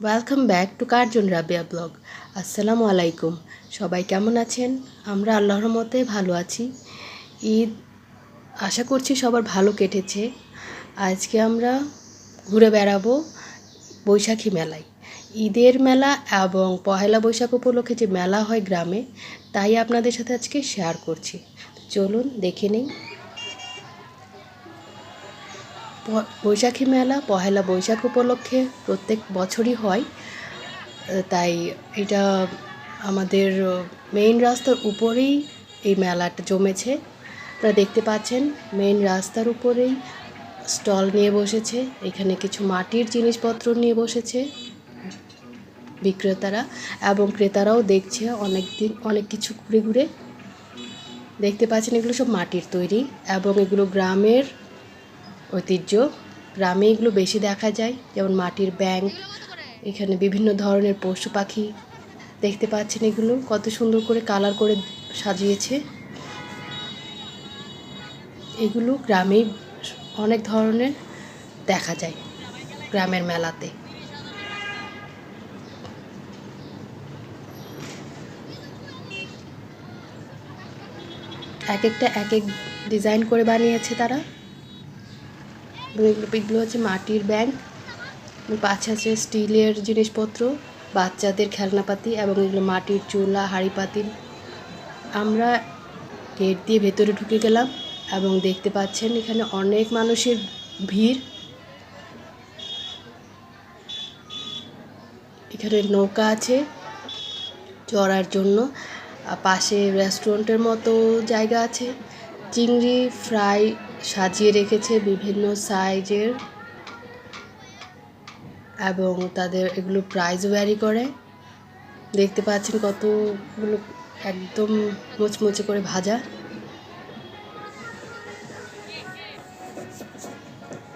Welcome back to Curzon Rabia blog আসসালামু আলাইকুম সবাই কেমন আছেন? আমরা আল্লাহর মতে ভালো আছি। ঈদ আশা করছি সবার ভালো কেটেছে। আজকে আমরা ঘুরে বেড়াবো বৈশাখী মেলায়। ঈদের মেলা এবং পহেলা বৈশাখ উপলক্ষে যে মেলা হয় গ্রামে, তাই আপনাদের সাথে আজকে শেয়ার করছি। চলুন দেখে নিই। বৈশাখী মেলা, পহেলা বৈশাখ উপলক্ষে প্রত্যেক বছরই হয়। তাই এটা আমাদের মেইন রাস্তার উপরেই এই মেলাটা জমেছে। আপনারা দেখতে পাচ্ছেন মেইন রাস্তার উপরেই স্টল নিয়ে বসেছে। এখানে কিছু মাটির জিনিসপত্র নিয়ে বসেছে বিক্রেতারা এবং ক্রেতারাও দেখছে অনেক দিন অনেক কিছু ঘুরে ঘুরে। দেখতে পাচ্ছেন এগুলো সব মাটির তৈরি এবং এগুলো গ্রামের ঐতিহ্য। গ্রামে এগুলো বেশি দেখা যায়, যেমন মাটির ব্যাংক এখানে বিভিন্ন ধরনের পশু পাখি দেখতে পাচ্ছেন এগুলো। কত সুন্দর করে কালার করে সাজিয়েছে। এগুলো গ্রামেই অনেক ধরনের দেখা যায় গ্রামের মেলাতে। এক একটা এক এক ডিজাইন করে বানিয়েছে তারা। এগুলো হচ্ছে মাটির ব্যাংক পাশে আছে স্টিলের জিনিসপত্র, বাচ্চাদের খেলনাপাতি এবং এগুলো মাটির চুলা হাঁড়ি পাতিল আমরা গেট দিয়ে ভেতরে ঢুকে গেলাম এবং দেখতে পাচ্ছেন এখানে অনেক মানুষের ভিড়। এখানে নৌকা আছে চড়ার জন্য। পাশে রেস্টুরেন্টের মতো জায়গা আছে। চিংড়ি ফ্রাই সাজিয়ে রেখেছে বিভিন্ন সাইজের এবং তাদের এগুলো প্রাইস ভ্যারি করে। দেখতে পাচ্ছেন কতগুলো একদম মুচমুচে করে ভাজা।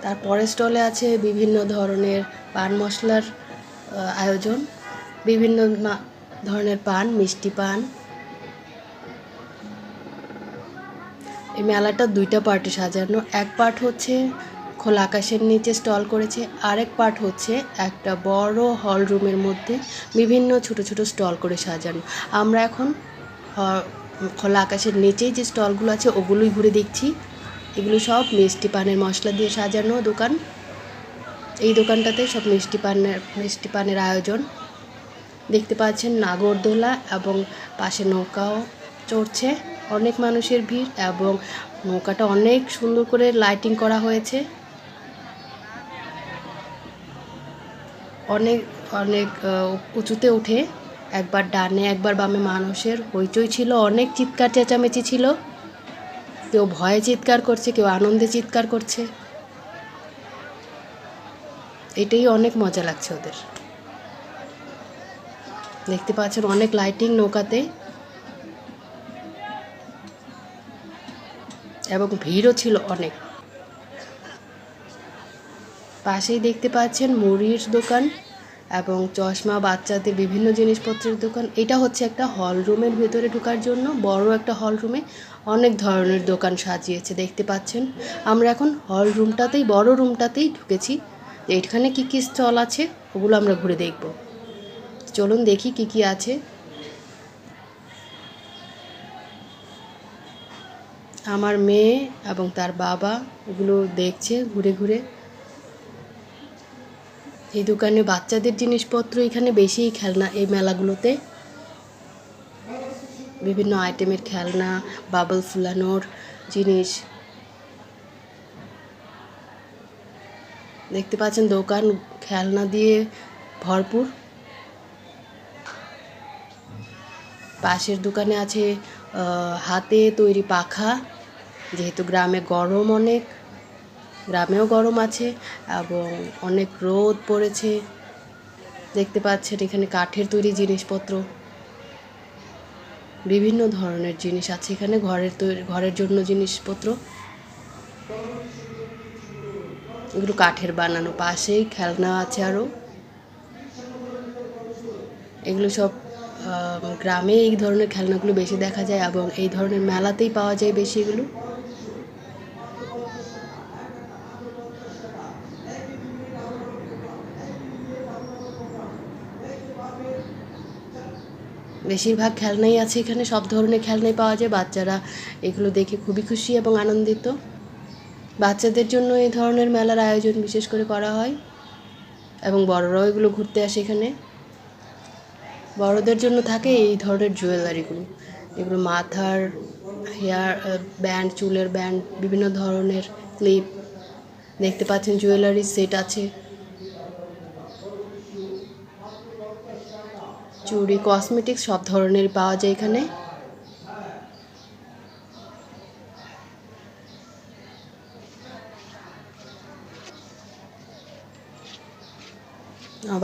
তারপরে স্টলে আছে বিভিন্ন ধরনের পান মশলার আয়োজন। বিভিন্ন ধরনের পান, মিষ্টি পান। এই মেলাটা দুইটা পার্টে সাজানো। এক পার্ট হচ্ছে খোলা আকাশের নিচে স্টল করেছে, আরেক পার্ট হচ্ছে একটা বড় হল রুমের মধ্যে বিভিন্ন ছোট ছোট স্টল করে সাজানো। আমরা এখন খোলা আকাশের নিচেই যে স্টলগুলো আছে ওগুলোই ঘুরে দেখছি। এগুলো সব মিষ্টি পানের মশলা দিয়ে সাজানো দোকান। এই দোকানটাতে সব মিষ্টি পানের মিষ্টি পানের আয়োজন। দেখতে পাচ্ছেন নাগরদোলা এবং পাশে নৌকাও চড়ছে। অনেক মানুষের ভিড় এবং নৌকাটা অনেক সুন্দর করে লাইটিং করা হয়েছে। অনেক অনেক উঁচুতে উঠে একবার ডানে, একবার বামে মানুষের হইচই ছিল, অনেক চিৎকার, চেঁচামেচি ছিল। কেউ ভয়ে চিৎকার করছে, কেউ আনন্দে চিৎকার করছে। এটাই অনেক মজা লাগছে ওদের। দেখতে পাচ্ছেন অনেক লাইটিং নৌকাতে। এবং ভিড়ও ছিল অনেক। পাশেই দেখতে পাচ্ছেন মুড়ির দোকান এবং চশমা, বাচ্চাদের বিভিন্ন জিনিসপত্রের দোকান। এটা হচ্ছে একটা হল রুমের ভেতরে ঢোকার জন্য, বড় একটা হল রুমে অনেক ধরনের দোকান সাজিয়েছে, দেখতে পাচ্ছেন। আমরা এখন হল রুমটাতেই বড় রুমটাতেই ঢুকেছি। এখানে কি কি স্টল আছে, ওগুলো আমরা ঘুরে দেখব। চলুন দেখি কি কি আছে। আমার মেয়ে এবং তার বাবা এগুলো দেখছে ঘুরে ঘুরে। এই দোকানে বাচ্চাদের জিনিসপত্র এখানে বেশি খেলনা এই মেলাগুলোতে। বিভিন্ন আইটেমের খেলনা, বাবল ফুলানোর জিনিস। দেখতে পাচ্ছেন দোকান, খেলনা দিয়ে ভরপুর। পাশের দোকানে আছে হাতে তৈরি পাখা। যেহেতু গ্রামে গরম অনেক, গ্রামেও গরম আছে এবং অনেক রোদ পড়েছে। দেখতে পাচ্ছেন এখানে কাঠের তৈরি জিনিসপত্র। বিভিন্ন ধরনের জিনিস আছে এখানে, ঘরের তৈরি ঘরের জন্য জিনিসপত্র। এগুলো কাঠের বানানো, পাশেই খেলনা আছে আরও এগুলো সব গ্রামে এই ধরনের খেলনাগুলো বেশি দেখা যায় এবং এই ধরনের মেলাতেই পাওয়া যায় বেশি এগুলো। বেশিরভাগ খেলনাই আছে এখানে, সব ধরনের খেলনাই পাওয়া যায়। বাচ্চারা এগুলো দেখে খুবই খুশি এবং আনন্দিত। বাচ্চাদের জন্য এই ধরনের মেলার আয়োজন বিশেষ করে করা হয় এবং বড়রাও এগুলো ঘুরতে আসে এখানে। বড়দের জন্য থাকে এই ধরনের জুয়েলারিগুলো। এগুলো মাথার, হেয়ার ব্যান্ড, চুলের ব্যান্ড, বিভিন্ন ধরনের ক্লিপ। দেখতে পাচ্ছেন জুয়েলারি সেট আছে। চুড়ি কসমেটিক্স সব ধরনের পাওয়া যায় এখানে।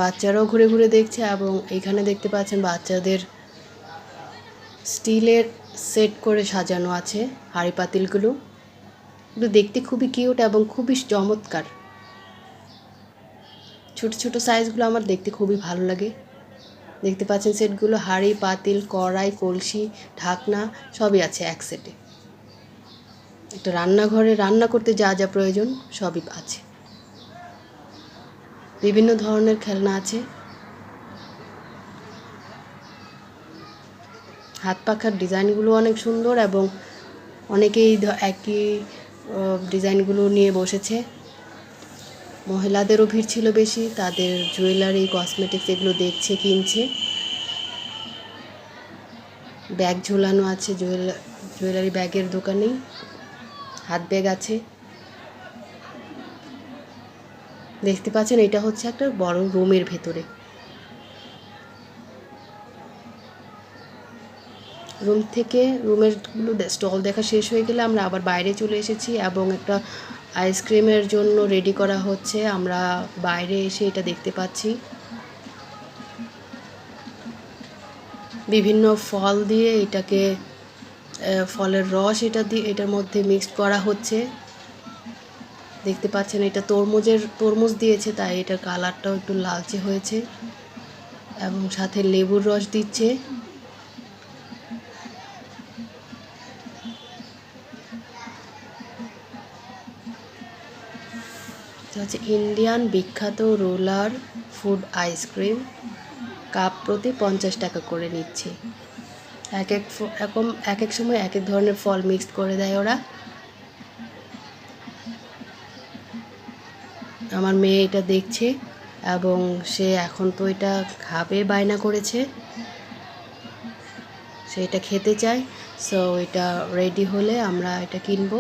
বাচ্চারাও ঘুরে ঘুরে দেখছে এবং এখানে দেখতে পাচ্ছেন বাচ্চাদের স্টিলের সেট করে সাজানো আছে হাঁড়ি পাতিলগুলো। এগুলো দেখতে খুবই কিউট এবং খুবই চমৎকার। ছোট ছোট সাইজগুলো আমার দেখতে খুবই ভালো লাগে। দেখতে পাচ্ছেন সেটগুলো হাঁড়ি, পাতিল, কড়াই, কলসি, ঢাকনা, সবই আছে এক সেটে। একটা রান্নাঘরে রান্না করতে যা যা প্রয়োজন সবই আছে। বিভিন্ন ধরনের খেলনা আছে। হাত পাখার ডিজাইনগুলো অনেক সুন্দর এবং অনেকেই একই ডিজাইনগুলো নিয়ে বসেছে। মহিলাদেরও ভিড় ছিল বেশি, তাদের জুয়েলারি কসমেটিক্স এগুলো দেখছে, কিনছে। ব্যাগ ঝোলানো আছে, জুয়েলা, জুয়েলারি ব্যাগের দোকানেই হাত ব্যাগ আছে। দেখতে পাচ্ছেন, এটা হচ্ছে একটা বড় রুমের ভেতরে। রুম থেকে, রুমের স্টল দেখা শেষ হয়ে গেলে আমরা আবার বাইরে চলে এসেছি এবং একটা আইসক্রিমের জন্য রেডি করা হচ্ছে। আমরা বাইরে এসে এটা দেখতে পাচ্ছি। বিভিন্ন ফল দিয়ে এটাকে ফলের রস এটা দিয়ে, এটার মধ্যে মিক্সড করা হচ্ছে। দেখতে পাচ্ছেন, এটা তরমুজের, তরমুজ দিয়েছে, তাই এটার কালারটাও একটু লালচে হয়েছে। এবং সাথে লেবুর রস দিচ্ছে। হচ্ছে ইন্ডিয়ান বিখ্যাত রোলার ফুড আইসক্রিম কাপ প্রতি পঞ্চাশ টাকা করে নিচ্ছে। এক এক এরকম এক এক সময় এক এক ধরনের ফল মিক্সড করে দেয় ওরা। আমার মেয়ে এটা দেখছে এবং সে এখন তো এটা খাবে, বায়না করেছে। সে এটা খেতে চায় সো এটা রেডি হলে আমরা এটা কিনবো।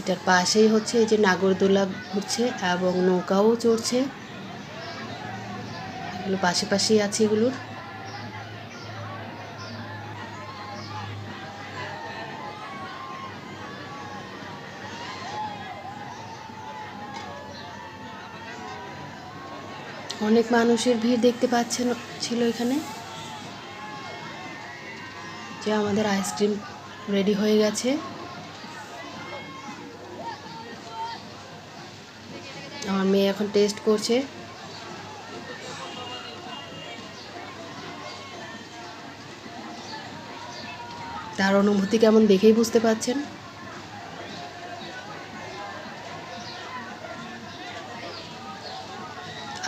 এটার পাশেই হচ্ছে এই যে নাগরদোলা ঘুরছে এবং নৌকাও চড়ছে। এগুলো পাশে পাশেই আছে এগুলোর। অনেক মানুষের ভিড় দেখতে পাচ্ছেন ছিল এখানে। যে আমাদের আইসক্রিম রেডি হয়ে গেছে। আমার মেয়ে এখন টেস্ট করছে। তার অনুভূতি কেমন দেখেই বুঝতে পারছেন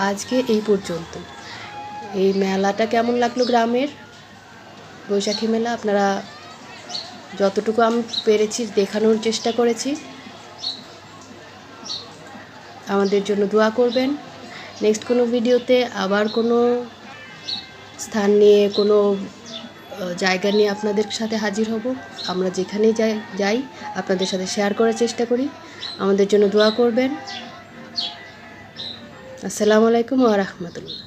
আজকে এই পর্যন্ত। এই মেলাটা কেমন লাগল গ্রামের? বৈশাখী মেলা, আপনারা যতটুকু আমি পেরেছি দেখানোর চেষ্টা করেছি। আমাদের জন্য দোয়া করবেন। নেক্সট কোনো ভিডিওতে আবার কোনো স্থান নিয়ে, কোনো জায়গা নিয়ে আপনাদের সাথে হাজির হব। আমরা যেখানেই যাই যাই, আপনাদের সাথে শেয়ার করার চেষ্টা করি। আমাদের জন্য দোয়া করবেন। আসসালামু আলাইকুম ওয়া রাহমাতুল্লাহ।